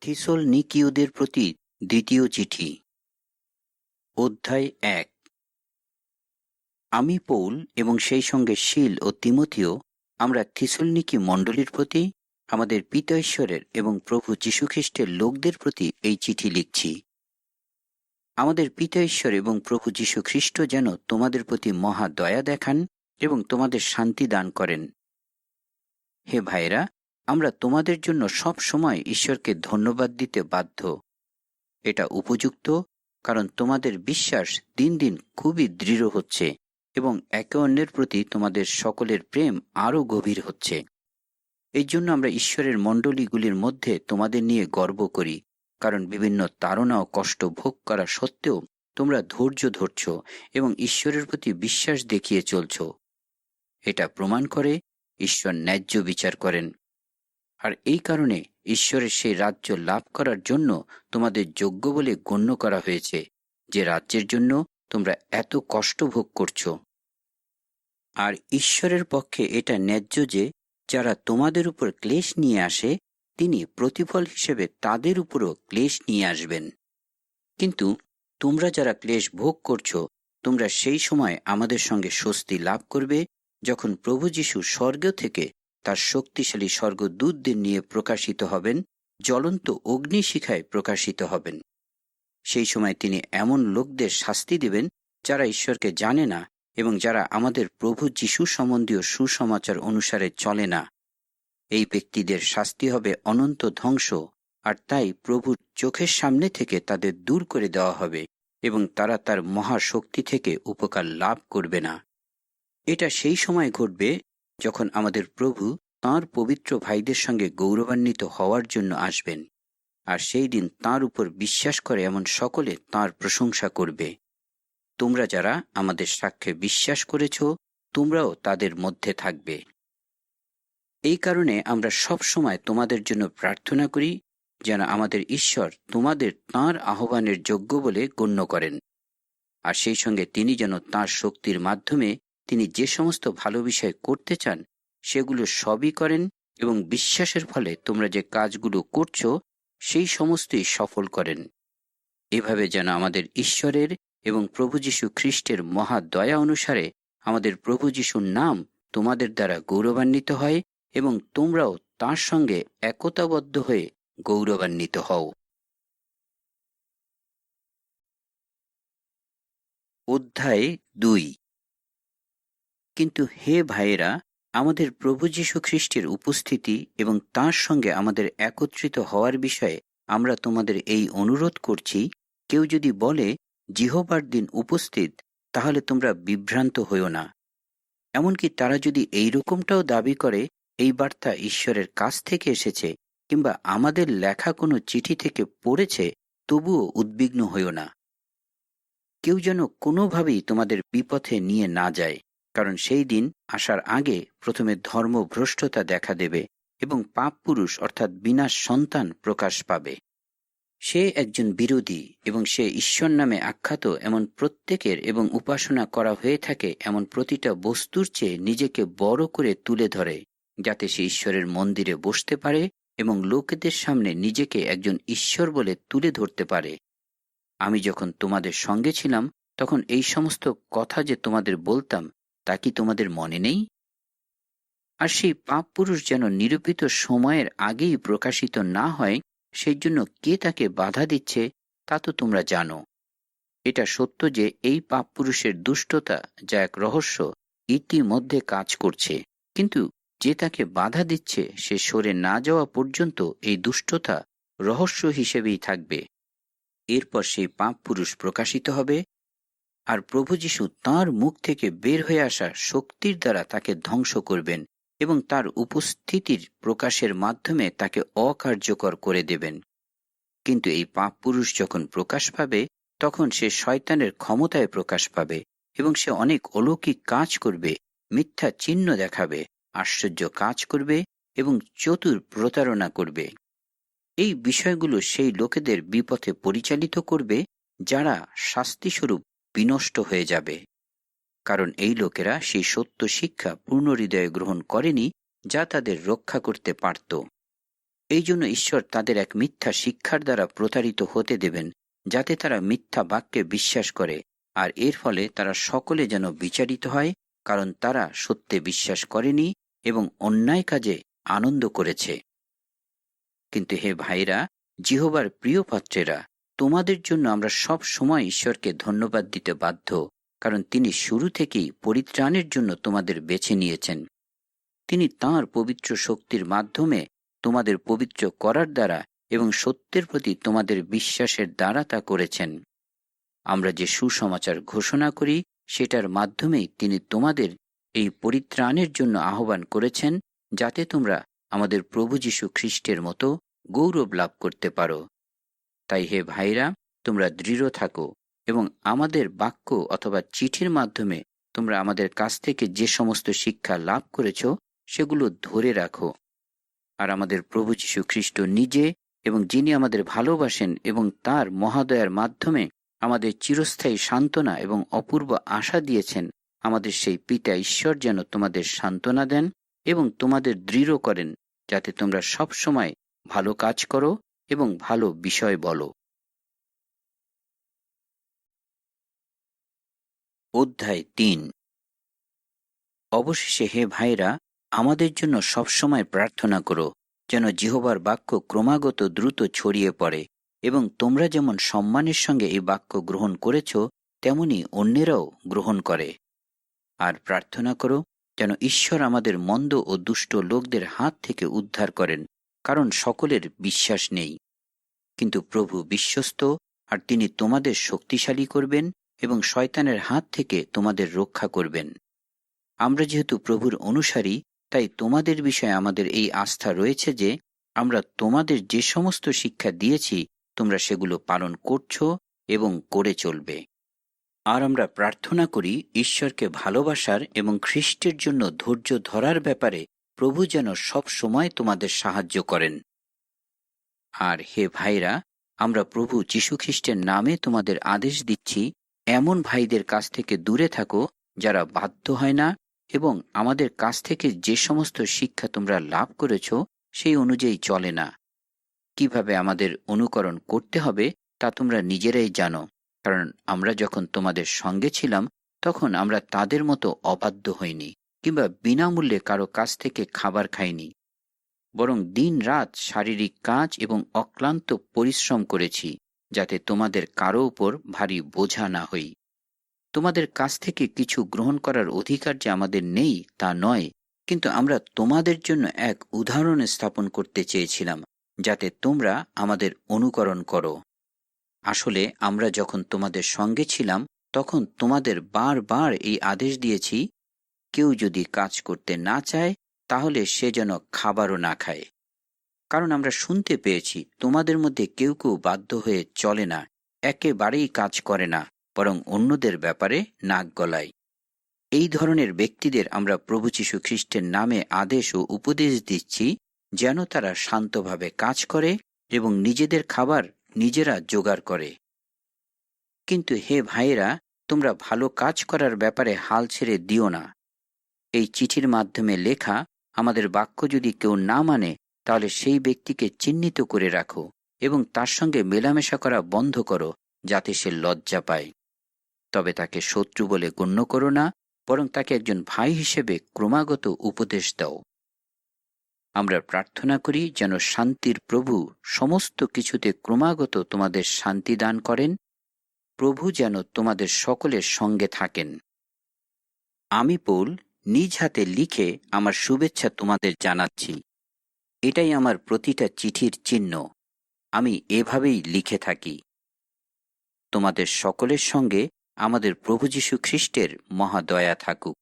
Thistle নিকিওদের প্রতি দ্বিতীয় চিঠি। অধ্যায় এক। আমি পৌল এবং সেই সঙ্গে শিল ও তিমথিও, আমরা থিসলনিকি মণ্ডলীর প্রতি, আমাদের পিতা ঈশ্বরের এবং প্রভু যীশুখ্রিস্টের লোকদের প্রতি এই চিঠি লিখছি। আমাদের পিতা ঈশ্বর এবং প্রভু যীশু খ্রিস্ট যেন তোমাদের প্রতি মহা দয়া দেখান এবং তোমাদের শান্তি দান করেন। হে ভাইরা আমরা তোমাদের জন্য সব সময় ঈশ্বরকে ধন্যবাদ দিতে বাধ্য। এটা উপযুক্ত, কারণ তোমাদের বিশ্বাস দিন দিন খুবই দৃঢ় হচ্ছে এবং একে অন্যের প্রতি তোমাদের সকলের প্রেম আরও গভীর হচ্ছে। এই জন্য আমরা ঈশ্বরের মণ্ডলীগুলির মধ্যে তোমাদের নিয়ে গর্ব করি, কারণ বিভিন্ন তাড়না ও কষ্ট ভোগ করা সত্ত্বেও তোমরা ধৈর্য ধরছ এবং ঈশ্বরের প্রতি বিশ্বাস দেখিয়ে চলছ। এটা প্রমাণ করে ঈশ্বর ন্যায্য বিচার করেন। আর এই কারণে ঈশ্বরের সেই রাজ্য লাভ করার জন্য তোমাদের যোগ্য বলে গণ্য করা হয়েছে, যে রাজ্যের জন্য তোমরা এত কষ্ট ভোগ করছ। আর ঈশ্বরের পক্ষে এটা ন্যায্য যে, যারা তোমাদের উপর ক্লেশ নিয়ে আসে, তিনি প্রতিফল হিসেবে তাদের উপরও ক্লেশ নিয়ে আসবেন। কিন্তু তোমরা যারা ক্লেশ ভোগ করছ, তোমরা সেই সময় আমাদের সঙ্গে স্বস্তি লাভ করবে, যখন প্রভু যীশু স্বর্গ থেকে তার শক্তিশালী স্বর্গদূতদের নিয়ে প্রকাশিত হবেন, জ্বলন্ত অগ্নিশিখায় প্রকাশিত হবেন। সেই সময় তিনি এমন লোকদের শাস্তি দেবেন, যারা ঈশ্বরকে জানে না এবং যারা আমাদের প্রভু যীশু সম্বন্ধীয় সুসমাচার অনুসারে চলে না। এই ব্যক্তিদের শাস্তি হবে অনন্ত ধ্বংস, আর তাই প্রভুর চোখের সামনে থেকে তাদের দূর করে দেওয়া হবে এবং তারা তার মহাশক্তি থেকে উপকার লাভ করবে না। এটা সেই সময় ঘটবে যখন আমাদের প্রভু তাঁর পবিত্র ভাইদের সঙ্গে গৌরবান্বিত হওয়ার জন্য আসবেন, আর সেই দিন তাঁর উপর বিশ্বাস করে এমন সকলে তাঁর প্রশংসা করবে। তোমরা যারা আমাদের সাক্ষ্যে বিশ্বাস করেছ, তোমরাও তাদের মধ্যে থাকবে। এই কারণে আমরা সব সময় তোমাদের জন্য প্রার্থনা করি, যেন আমাদের ঈশ্বর তোমাদের তাঁর আহ্বানের যোগ্য বলে গণ্য করেন। আর সেই সঙ্গে তিনি যেন তাঁর শক্তির মাধ্যমে তিনি যে সমস্ত ভালো বিষয় করতে চান, সেগুলো সবই করেন এবং বিশ্বাসের ফলে তোমরা যে কাজগুলো করছ, সেই সমস্তই সফল করেন। এভাবে যেন আমাদের ঈশ্বরের এবং প্রভু যীশু খ্রিস্টের মহা দয়া অনুসারে আমাদের প্রভু যীশুর নাম তোমাদের দ্বারা গৌরবান্বিত হয় এবং তোমরাও তার সঙ্গে একতাবদ্ধ হয়ে গৌরবান্বিত হও। অধ্যায় দুই কিন্তু হে ভাইয়েরা, আমাদের প্রভু যীশু খ্রিস্টের উপস্থিতি এবং তার সঙ্গে আমাদের একত্রিত হওয়ার বিষয়ে আমরা তোমাদের এই অনুরোধ করছি, কেউ যদি বলে, জিহবার দিন উপস্থিত তাহলে তোমরা বিভ্রান্ত হইও না। এমনকি তারা যদি এই রকমটাও দাবি করে, এই বার্তা ঈশ্বরের কাছ থেকে এসেছে কিংবা আমাদের লেখা কোনো চিঠি থেকে পড়েছে তবুও উদ্বিগ্ন হইও না। কেউ যেন কোনোভাবেই তোমাদের বিপথে নিয়ে না যায়। কারণ সেই দিন আসার আগে প্রথমে ধর্মভ্রষ্টতা দেখা দেবে এবং পাপ পুরুষ অর্থাৎ বিনাশ সন্তান প্রকাশ পাবে। সে একজন বিরোধী এবং সে ঈশ্বর নামে আখ্যাত এমন প্রত্যেকের এবং উপাসনা করা হয়ে থাকে এমন প্রতিটা বস্তুর চেয়ে নিজেকে বড় করে তুলে ধরে, যাতে সে ঈশ্বরের মন্দিরে বসতে পারে এবং লোকেদের সামনে নিজেকে একজন ঈশ্বর বলে তুলে ধরতে পারে। আমি যখন তোমাদের সঙ্গে ছিলাম, তখন এই সমস্ত কথা যে তোমাদের বলতাম তা কি তোমাদের মনে নেই? আর সেই পাপ পুরুষ যেন নিরূপিত সময়ের আগেই প্রকাশিত না হয় সেই জন্য কে তাকে বাধা দিচ্ছে, তা তো তোমরা জানো। এটা সত্য যে এই পাপ পুরুষের দুষ্টতা যা এক রহস্য, ইতিমধ্যে কাজ করছে। কিন্তু যে তাকে বাধা দিচ্ছে, সে সরে না যাওয়া পর্যন্ত এই দুষ্টতা রহস্য হিসেবেই থাকবে। এরপর সেই পাপ পুরুষ প্রকাশিত হবে আর প্রভু যীশু তাঁর মুখ থেকে বের হয়ে আসা শক্তির দ্বারা তাকে ধ্বংস করবেন এবং তার উপস্থিতির প্রকাশের মাধ্যমে তাকে অকার্যকর করে দেবেন। কিন্তু এই পাপ পুরুষ যখন প্রকাশ পাবে, তখন সে শয়তানের ক্ষমতায় প্রকাশ পাবে এবং সে অনেক অলৌকিক কাজ করবে, মিথ্যা চিহ্ন দেখাবে, আশ্চর্য কাজ করবে এবং চতুর প্রতারণা করবে। এই বিষয়গুলো সেই লোকেদের বিপথে পরিচালিত করবে, যারা শাস্তিস্বরূপ বিনষ্ট হয়ে যাবে। কারণ এই লোকেরা সেই সত্য শিক্ষা পূর্ণ হৃদয়ে গ্রহণ করেনি যা তাদের রক্ষা করতে পারত। এই জন্য ঈশ্বর তাদের এক মিথ্যা শিক্ষার দ্বারা প্রতারিত হতে দেবেন, যাতে তারা মিথ্যা বাক্যে বিশ্বাস করে, আর এর ফলে তারা সকলে যেন বিচারিত হয়, কারণ তারা সত্যে বিশ্বাস করেনি এবং অন্যায় কাজে আনন্দ করেছে। কিন্তু হে ভাইরা, জিহবার প্রিয় পাত্রেরা তোমাদের জন্য আমরা সব সময় ঈশ্বরকে ধন্যবাদ দিতে বাধ্য, কারণ তিনি শুরু থেকেই পরিত্রাণের জন্য তোমাদের বেছে নিয়েছেন। তিনি তাঁর পবিত্র শক্তির মাধ্যমে তোমাদের পবিত্র করার দ্বারা এবং সত্যের প্রতি তোমাদের বিশ্বাসের দ্বারা তা করেছেন। আমরা যে সুসমাচার ঘোষণা করি, সেটার মাধ্যমেই তিনি তোমাদের এই পরিত্রাণের জন্য আহ্বান করেছেন, যাতে তোমরা আমাদের প্রভু যীশু খ্রিস্টের মতো গৌরব লাভ করতে পারো। তাই হে ভাইরা, তোমরা দৃঢ় থাকো এবং আমাদের বাক্য অথবা চিঠির মাধ্যমে তোমরা আমাদের কাছ থেকে যে সমস্ত শিক্ষা লাভ করেছ, সেগুলো ধরে রাখো। আর আমাদের প্রভু যীশু খ্রিস্ট নিজে এবং যিনি আমাদের ভালোবাসেন এবং তার মহাদয়ার মাধ্যমে আমাদের চিরস্থায়ী সান্ত্বনা এবং অপূর্ব আশা দিয়েছেন, আমাদের সেই পিতা ঈশ্বর যেন তোমাদের সান্ত্বনা দেন এবং তোমাদের দৃঢ় করেন, যাতে তোমরা সব সময় ভালো কাজ করো এবং ভালো বিষয় বলো। অধ্যায় তিন। অবশেষে হে ভাইরা, আমাদের জন্য সবসময় প্রার্থনা করো, যেন জিহবার বাক্য ক্রমাগত দ্রুত ছড়িয়ে পড়ে, এবং তোমরা যেমন সম্মানের সঙ্গে এই বাক্য গ্রহণ করেছ, তেমনি অন্যেরাও গ্রহণ করে। আর প্রার্থনা করো, যেন ঈশ্বর আমাদের মন্দ ও দুষ্ট লোকদের হাত থেকে উদ্ধার করেন কারণ সকলের বিশ্বাস নেই। কিন্তু প্রভু বিশ্বস্ত, আর তিনি তোমাদের শক্তিশালী করবেন এবং শয়তানের হাত থেকে তোমাদের রক্ষা করবেন। আমরা যেহেতু প্রভুর অনুসারী, তাই তোমাদের বিষয়ে আমাদের এই আস্থা রয়েছে যে, আমরা তোমাদের যে সমস্ত শিক্ষা দিয়েছি, তোমরা সেগুলো পালন করছ এবং করে চলবে। আর আমরা প্রার্থনা করি ঈশ্বরকে ভালোবাসার এবং খ্রিস্টের জন্য ধৈর্য ধরার ব্যাপারে প্রভু যেন সব সময় তোমাদের সাহায্য করেন। আর হে ভাইরা, আমরা প্রভু যীশুখ্রিস্টের নামে তোমাদের আদেশ দিচ্ছি, এমন ভাইদের কাছ থেকে দূরে থাকো, যারা বাধ্য হয় না, এবং আমাদের কাছ থেকে যে সমস্ত শিক্ষা তোমরা লাভ করেছ, সেই অনুযায়ী চলে না। কীভাবে আমাদের অনুকরণ করতে হবে, তা তোমরা নিজেরাই জানো, কারণ আমরা যখন তোমাদের সঙ্গে ছিলাম, তখন আমরা তাদের মতো অবাধ্য হইনি। কিংবা বিনামূল্যে কারও কাছ থেকে খাবার খাইনি, বরং দিন রাত শারীরিক কাজ এবং অক্লান্ত পরিশ্রম করেছি যাতে তোমাদের কারও উপর ভারী বোঝা না হই। তোমাদের কাছ থেকে কিছু গ্রহণ করার অধিকার যে আমাদের নেই তা নয়, কিন্তু আমরা তোমাদের জন্য এক উদাহরণ স্থাপন করতে চেয়েছিলাম, যাতে তোমরা আমাদের অনুকরণ করো। আসলে আমরা যখন তোমাদের সঙ্গে ছিলাম, তখন তোমাদের বারবার এই আদেশ দিয়েছি কেউ যদি কাজ করতে না চায়, তাহলে সে যেন খাবারও না খায়। কারণ আমরা শুনতে পেয়েছি, তোমাদের মধ্যে কেউ কেউ বাধ্য হয়ে চলে না, একেবারেই কাজ করে না, বরং অন্যদের ব্যাপারে নাক গলায়। এই ধরনের ব্যক্তিদের আমরা প্রভু যীশু খ্রিস্টের নামে আদেশ ও উপদেশ দিচ্ছি, যেন তারা শান্তভাবে কাজ করে এবং নিজেদের খাবার নিজেরা জোগাড় করে। কিন্তু হে ভাইয়েরা, তোমরা ভালো কাজ করার ব্যাপারে হাল ছেড়ে দিও না। এই চিঠির মাধ্যমে লেখা, আমাদের বাক্য যদি কেউ না মানে তাহলে সেই ব্যক্তিকে চিহ্নিত করে রাখো এবং তার সঙ্গে মেলামেশা করা বন্ধ করো, যাতে সে লজ্জা পায়। তবে তাকে শত্রু বলে গণ্য করো না, বরং তাকে একজন ভাই হিসেবে ক্রমাগত উপদেশ দাও। আমরা প্রার্থনা করি যেন শান্তির প্রভু সমস্ত কিছুতে ক্রমাগত তোমাদের শান্তি দান করেন। প্রভু যেন তোমাদের সকলের সঙ্গে থাকেন। আমি পৌল নিজ হাতে লিখে আমার শুভেচ্ছা তোমাদের জানাচ্ছি। এটাই আমার প্রতিটা চিঠির চিহ্ন। আমি এভাবেই লিখে থাকি। তোমাদের সকলের সঙ্গে আমাদের প্রভু যীশু খ্রিস্টের মহাদয়া থাকুক।